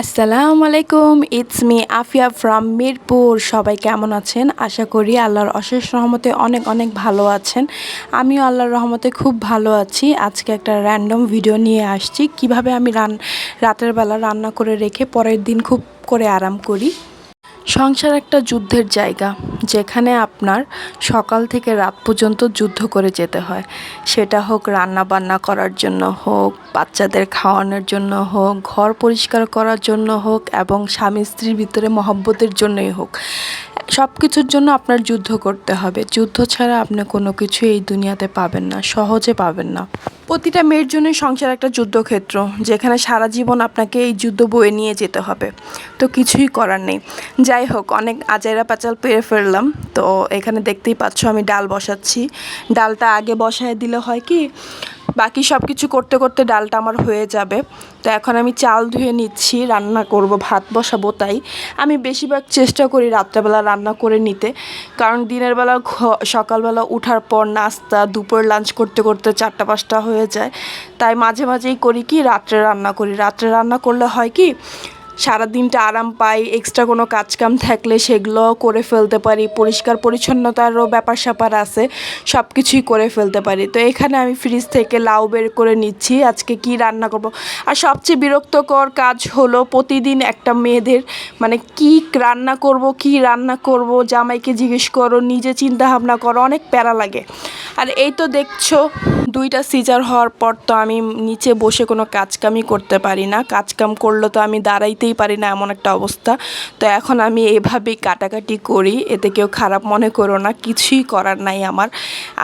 আসসালামু আলাইকুম it's me Afia from Mirpur সবাই কেমন আছেন? আশা করি আল্লাহর অশেষ রহমতে অনেক অনেক ভালো আছেন। আমিও আল্লাহর রহমতে খুব ভালো আছি। আজকে একটা র্যান্ডম ভিডিও নিয়ে আসছি। কীভাবে আমি রান রাতের বেলা রান্না করে রেখে পরের দিন খুব করে আরাম করি। সংসার একটা যুদ্ধের জায়গা, যেখানে আপনার সকাল থেকে রাত পর্যন্ত যুদ্ধ করে যেতে হয়। সেটা হোক রান্না বান্না করার জন্য হোক, বাচ্চাদের খাওয়ানোর জন্য হোক, ঘর পরিষ্কার করার জন্য হোক এবং স্বামী স্ত্রীর ভিতরে মহব্বতের জন্যই হোক। সব কিছুর জন্য আপনার যুদ্ধ করতে হবে। যুদ্ধ ছাড়া আপনি কোনো কিছু এই দুনিয়াতে পাবেন না, সহজে পাবেন না। প্রতিটা মেয়ের জন্য সংসার একটা যুদ্ধক্ষেত্র, যেখানে সারা জীবন আপনাকে এই যুদ্ধ বয়ে নিয়ে যেতে হবে। তো কিছুই করার নেই। যাই হোক, অনেক আজাইরা পাচাল পেয়ে ফেললাম। তো এখানে দেখতেই পাচ্ছ আমি ডাল বসাচ্ছি। ডালটা আগে বসায় দিলে হয় কি, বাকি সব কিছু করতে করতে ডালটা আমার হয়ে যাবে। তো এখন আমি চাল ধুয়ে নিচ্ছি, রান্না করব, ভাত বসাবো তাই। আমি বেশিরভাগ চেষ্টা করি রাত্রেবেলা রান্না করে নিতে, কারণ দিনের বেলা সকালবেলা উঠার পর নাস্তা, দুপুর লাঞ্চ করতে করতে চারটা পাঁচটা হয়ে যায়। তাই মাঝে মাঝেই করি কি, রাত্রে রান্না করি। রাত্রে রান্না করলে হয় কি সারা দিনটা আরাম পাই এক্সট্রা কোনো কাজকাম থাকলে সেগুলো করে ফেলতে পারি, পরিষ্কার পরিচ্ছন্নতারও ব্যাপার স্যাপার আছে সব কিছুই করে ফেলতে পারি। তো এখানে আমি ফ্রিজ থেকে লাউ বের করে নিচ্ছি, আজকে কি রান্না করব? আর সবচেয়ে বিরক্তকর কাজ হলো প্রতিদিন একটা মেয়েদের মানে কি রান্না করব, কি রান্না করব, জামাইকে জিজ্ঞেস করো, নিজে চিন্তা ভাবনা করো, অনেক প্যারা লাগে। আর এই তো দেখছ দুইটা সিজার হওয়ার পর তো আমি নিচে বসে কোনো কাজকামই করতে পারি না। কাজকাম করলে তো আমি দাঁড়াইতেই পারি না এমন একটা অবস্থা। তো এখন আমি এভাবেই কাটাকাটি করি, এতে কেউ খারাপ মনে করো না, কিছুই করার নাই আমার।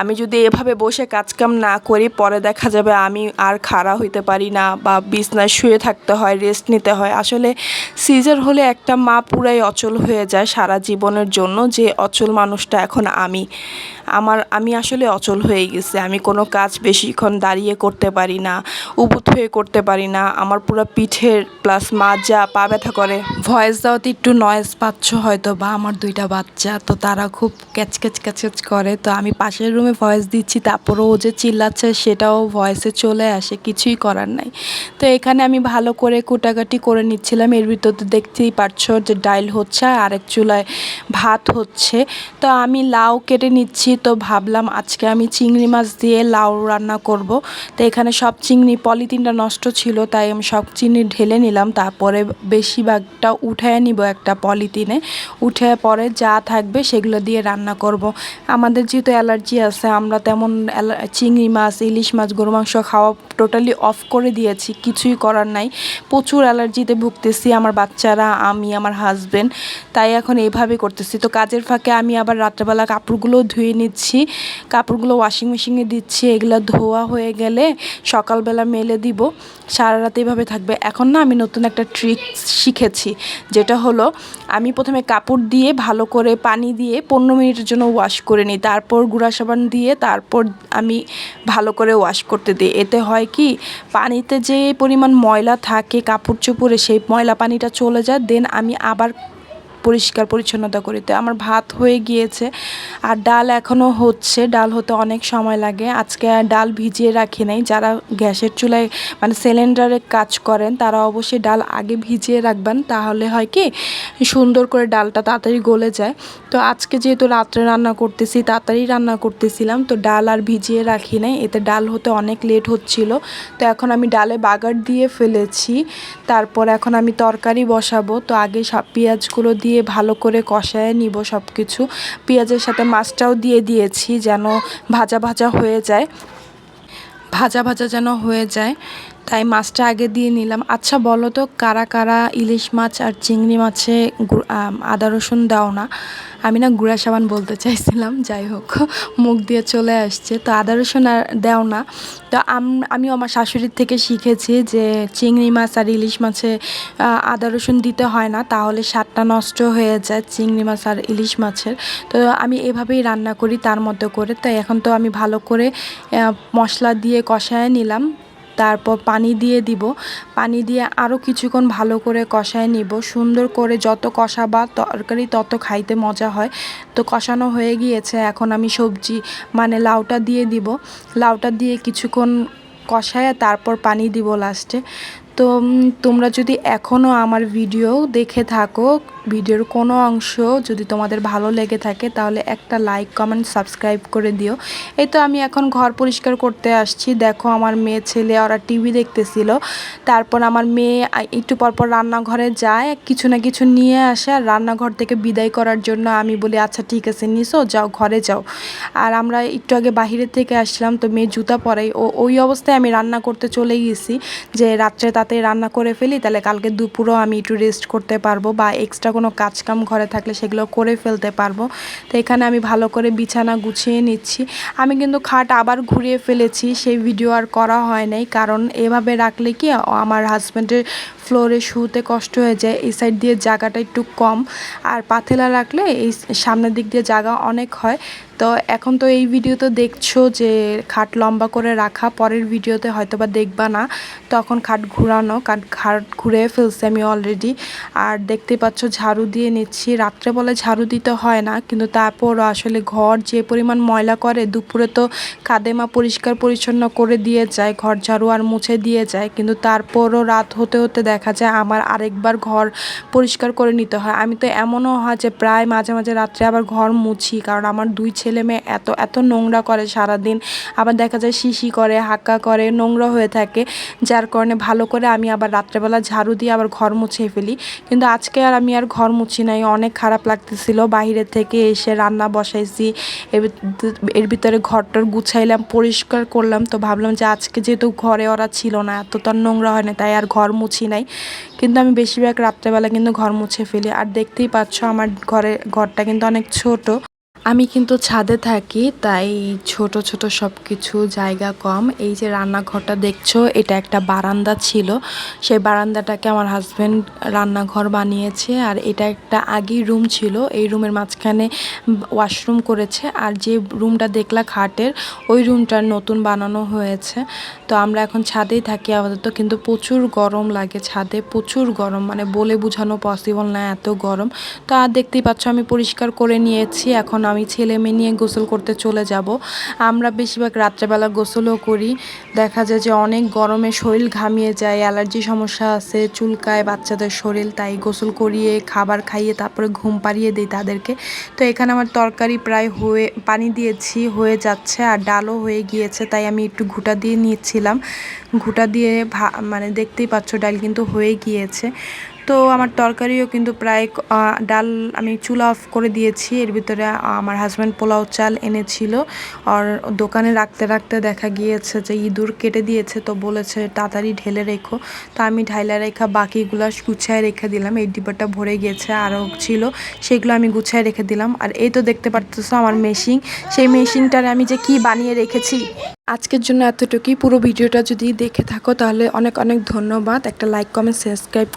আমি যদি এভাবে বসে কাজকাম না করি, পরে দেখা যাবে আমি আর খাড়া হইতে পারি না বা বিছনায় শুয়ে থাকতে হয় রেস্ট নিতে হয়। আসলে সিজার হলে একটা মা পুরাই অচল হয়ে যায় সারা জীবনের জন্য, যে অচল মানুষটা এখন আমি। আমার, আমি আসলে অচল হয়ে গেছে। আমি কোনো কাজ বেশিক্ষণ দাঁড়িয়ে করতে পারি না, উবুত হয়ে করতে পারি না, আমার পুরো পিঠের প্লাস মাজা, পা ব্যথা করে। ভয়েস দেওয়াতে একটু নয়েজ পাচ্ছ হয়তো বা, আমার দুইটা বাচ্চা, তো তারা খুব ক্যাচ ক্যাচ ক্যাচ ক্যাচ করে, তো আমি পাশের রুমে ভয়েস দিচ্ছি, তারপরও ও যে চিল্লাচ্ছে সেটাও ভয়েসে চলে আসে, কিছুই করার নাই। তো এখানে আমি ভালো করে কুটাকাটি করে নিচ্ছিলাম, এর ভিতর তো দেখতেই পারছ যে ডাইল হচ্ছে আর আরেক চুলায় ভাত হচ্ছে। তো আমি লাউ কেটে নিচ্ছি, তো ভাবলাম আজকে আমি চিংড়ি মাছ দিয়ে লাউ রান্না করব। তো এখানে সব চিংড়ি, পলিথিনটা নষ্ট ছিল, তাই আমি সব চিংড়ি ঢেলে নিলাম। তারপরে বেশিরভাগটা উঠায় নিব একটা পলিথিনে। উঠে পরে যা থাকবে সেগুলো দিয়ে রান্না করব। আমাদের যেহেতু অ্যালার্জি আছে, আমরা তেমন চিংড়ি মাছ, ইলিশ মাছ গরু মাংস খাওয়া টোটালি অফ করে দিয়েছি, কিছুই করার নাই। প্রচুর অ্যালার্জিতে ভুগতেছি আমার বাচ্চারা, আমি, আমার হাজবেন্ড তাই এখন এইভাবে করতেছি। তো কাজের ফাঁকে আমি আবার রাত্রেবেলা কাপড়গুলো ধুয়ে নিচ্ছি, কাপড়গুলো ওয়াশিং মেশিনে দিচ্ছি, এগুলো ধোয়া হয়ে গেলে সকালবেলা মেলে দিব। সারা রাত এইভাবে থাকবে। এখন না আমি নতুন একটা ট্রিক শিখেছি, যেটা হলো আমি প্রথমে কাপড় দিয়ে ভালো করে পানি দিয়ে পনেরো মিনিটের জন্য ওয়াশ করে নিই। তারপর গুঁড়া সাবান দিয়ে তারপর আমি ভালো করে ওয়াশ করতে দিই। এতে হয় কি, পানিতে যে পরিমাণ ময়লা থাকে, কাপড় চোপড়ে সেই ময়লা পানিটা চলে যায়। দেন আমি আবার পরিষ্কার পরিচ্ছন্নতা করি। তো আমার ভাত হয়ে গিয়েছে আর ডাল এখনও হচ্ছে। ডাল হতে অনেক সময় লাগে। আজকে ডাল ভিজিয়ে রাখি নাই। যারা গ্যাসের চুলায় মানে সিলিন্ডারে কাজ করেন, তারা অবশ্যই ডাল আগে ভিজিয়ে রাখবেন। তাহলে হয় কি, সুন্দর করে ডালটা তাড়াতাড়ি গলে যায়। তো আজকে যেহেতু রাত্রে রান্না করতেছি, তাড়াতাড়ি রান্না করতেছিলাম, তো ডাল আর ভিজিয়ে রাখি নাই। এতে ডাল হতে অনেক লেট হচ্ছিল। তো এখন আমি ডালে বাগার দিয়ে ফেলেছি। তারপর এখন আমি তরকারি বসাবো। তো আগে সব পেঁয়াজগুলো দিয়ে ভালো করে কষায় নিব সব কিছু পেঁয়াজের সাথে মাছটাও দিয়ে দিয়েছি যেন ভাজা ভাজা হয়ে যায়। ভাজা ভাজা যেন হয়ে যায়। তাই মাছটা আগে দিয়ে নিলাম। আচ্ছা বলো তো, কারা কারা ইলিশ মাছ আর চিংড়ি মাছে আদা, রসুন দাও না? আমি না গুঁড়া সাবান বলতে চাইছিলাম, যাই হোক, মুখ দিয়ে চলে আসছে। তো আদা, রসুন আর দেও না। তো আম- আমার শাশুড়ির থেকে শিখেছি যে চিংড়ি মাছ আর ইলিশ মাছে আদা, রসুন দিতে হয় না, তাহলে স্বাদটা নষ্ট হয়ে যায় চিংড়ি মাছ আর ইলিশ মাছের। তো আমি এভাবেই রান্না করি তার মতো করে। তাই এখন তো আমি ভালো করে মশলা দিয়ে কষায় নিলাম। তারপর পানি দিয়ে দিব। পানি দিয়ে আরও কিছুক্ষণ ভালো করে কষায় নিব। সুন্দর করে যত কষা বা তরকারি তত খাইতে মজা হয়। তো কষানো হয়ে গিয়েছে। এখন আমি সবজি মানে লাউটা দিয়ে দিব। লাউটা দিয়ে কিছুক্ষণ কষায় তারপর পানি দিব লাস্টে। তো তোমরা যদি এখনও আমার ভিডিও দেখে থাকো, ভিডিওর কোনো অংশ যদি তোমাদের ভালো লেগে থাকে, তাহলে একটা লাইক কমেন্ট সাবস্ক্রাইব করে দিও। এই তো আমি এখন ঘর পরিষ্কার করতে আসছি। দেখো আমার মেয়ে, ছেলে, ওরা টিভি দেখতেছিল। তারপর আমার মেয়ে একটু পরপর রান্নাঘরে যায়, কিছু না কিছু নিয়ে আসে। আর রান্নাঘর থেকে বিদায় করার জন্য আমি বলি আচ্ছা ঠিক আছে নিসো যাও, ঘরে যাও। আর আমরা একটু আগে বাহিরে থেকে আসলাম তো মেয়ে জুতা পরাই ও, ওই অবস্থায় আমি রান্না করতে চলে গেছি, যে রাত্রে তাতে রান্না করে ফেলি, তাহলে কালকে দুপুরও আমি একটু রেস্ট করতে পারব বা এক্সট্রা কোনো কাজকাম ঘরে থাকলে সেগুলো করে ফেলতে পারব। তো এখানে আমি ভালো করে বিছানা গুছিয়ে নিচ্ছি। আমি কিন্তু খাট আবার ঘুরিয়ে ফেলেছি, সেই ভিডিও আর করা হয় নাই। কারণ এভাবে রাখলে কি আমার হাজব্যান্ডের ফ্লোরে শুতে কষ্ট হয়ে যায়, এই সাইড দিয়ে জায়গাটা একটু কম। আর পাথেলা রাখলে এই সামনের দিক দিয়ে জায়গা অনেক হয়। তো এখন তো এই ভিডিওতে দেখছ যে খাট লম্বা করে রাখা, পরের ভিডিওতে হয়তো বা দেখবা না। তখন খাট ঘুরানো কারণ খাট ঘুরে ফেলছি আমি অলরেডি আর দেখতে পাচ্ছ ঝাড়ু দিয়ে নিচ্ছি। রাত্রে বলে ঝাড়ু দিতে হয় না, কিন্তু তারপর আসলে ঘর যে পরিমাণ ময়লা করে, দুপুরে তো কাদেমা পরিষ্কার পরিচ্ছন্ন করে দিয়ে যায়, ঘর ঝাড়ু আর মুছে দিয়ে যায়। কিন্তু তারপরও রাত হতে হতে দেখা যায় আমার আরেকবার ঘর পরিষ্কার করে নিতে হয়। আমি তো এমনও হয় যে প্রায় মাঝে মাঝে রাত্রে আবার ঘর মুছি, কারণ আমার দুই ছেলে মেয়ে এত এত নোংরা করে সারাদিন। আবার দেখা যায় শিশি করে, হাক্কা করে, নোংরা হয়ে থাকে। যার কারণে ভালো করে আমি আবার রাত্রেবেলা ঝাড়ু দিয়ে আবার ঘর মুছে ফেলি। কিন্তু আজকে আর আমি আর ঘর মুছি নাই, অনেক খারাপ লাগতেছিল। বাইরে থেকে এসে রান্না বসাইছি, এর ভিত- এর ভিতরে ঘরটর গুছাইলাম, পরিষ্কার করলাম। তো ভাবলাম যে আজকে যেহেতু ঘরে ওরা ছিল না, এত তো নোংরা হয় না, তাই আর ঘর মুছি নাই। কিন্তু আমি বেশিরভাগ রাত্রেবেলা কিন্তু ঘর মুছে ফেলি। আর দেখতেই পাচ্ছ আমার ঘরে, ঘরটা কিন্তু অনেক ছোট। আমি কিন্তু ছাদে থাকি, তাই ছোট ছোট সব কিছু জায়গা কম। এই যে রান্নাঘরটা দেখছ, এটা একটা বারান্দা ছিল। সেই বারান্দাটাকে আমার হাজব্যান্ড রান্নাঘর বানিয়েছে, আর এটা একটা আগেই রুম ছিল। এই রুমের মাঝখানে ওয়াশরুম করেছে, আর যে রুমটা দেখলা খাটের, ওই রুমটা নতুন বানানো হয়েছে। তো আমরা এখন ছাদেই থাকি আপাতত, কিন্তু প্রচুর গরম লাগে ছাদে, প্রচুর গরম। মানে বলে বোঝানো পসিবল না এত গরম। তো আর দেখতেই পাচ্ছ, আমি পরিষ্কার করে নিয়েছি। এখন আমি ছেলে মেয়ে নিয়ে গোসল করতে চলে যাব। আমরা বেশিরভাগ রাত্রেবেলা গোসলও করি। দেখা যায় যে অনেক গরমে শরীর ঘামিয়ে যায়, অ্যালার্জি সমস্যা আছে, চুলকায় বাচ্চাদের শরীর, তাই গোসল করিয়ে খাবার খাইয়ে তারপরে ঘুম পাড়িয়ে দিই তাদেরকে। তো এখানে আমার তরকারি প্রায় হয়ে, পানি দিয়েছি, হয়ে যাচ্ছে আর ডালও হয়ে গিয়েছে, তাই আমি একটু ঘুটা দিয়ে নিচ্ছিলাম। ঘুটা দিয়ে মানে দেখতেই পাচ্ছ, ডাল কিন্তু হয়ে গিয়েছে। তো আমার তরকারিও কিন্তু প্রায় ডাল আমি চুলা অফ করে দিয়েছি। এর ভিতরে আমার হাজব্যান্ড পোলাও চাল এনেছিল। আর দোকানে রাখতে রাখতে দেখা গিয়েছে যে ইঁদুর কেটে দিয়েছে, তো বলেছে তাড়াতাড়ি ঢেলে রেখো। তো আমি ঢাইলা রেখা বাকিগুলো গুছায় রেখে দিলাম। এই ডিব্বাটা ভরে গিয়েছে আরও ছিল, সেগুলো আমি গুছায় রেখে দিলাম। আর এই তো দেখতে পারতেছো আমার মেশিন সেই মেশিনটার আমি যে কি বানিয়ে রেখেছি। আজকের জন্য এতটুকুই। পুরো ভিডিওটা যদি দেখে থাকো, তাহলে অনেক অনেক ধন্যবাদ। একটা লাইক কমেন্ট সাবস্ক্রাইব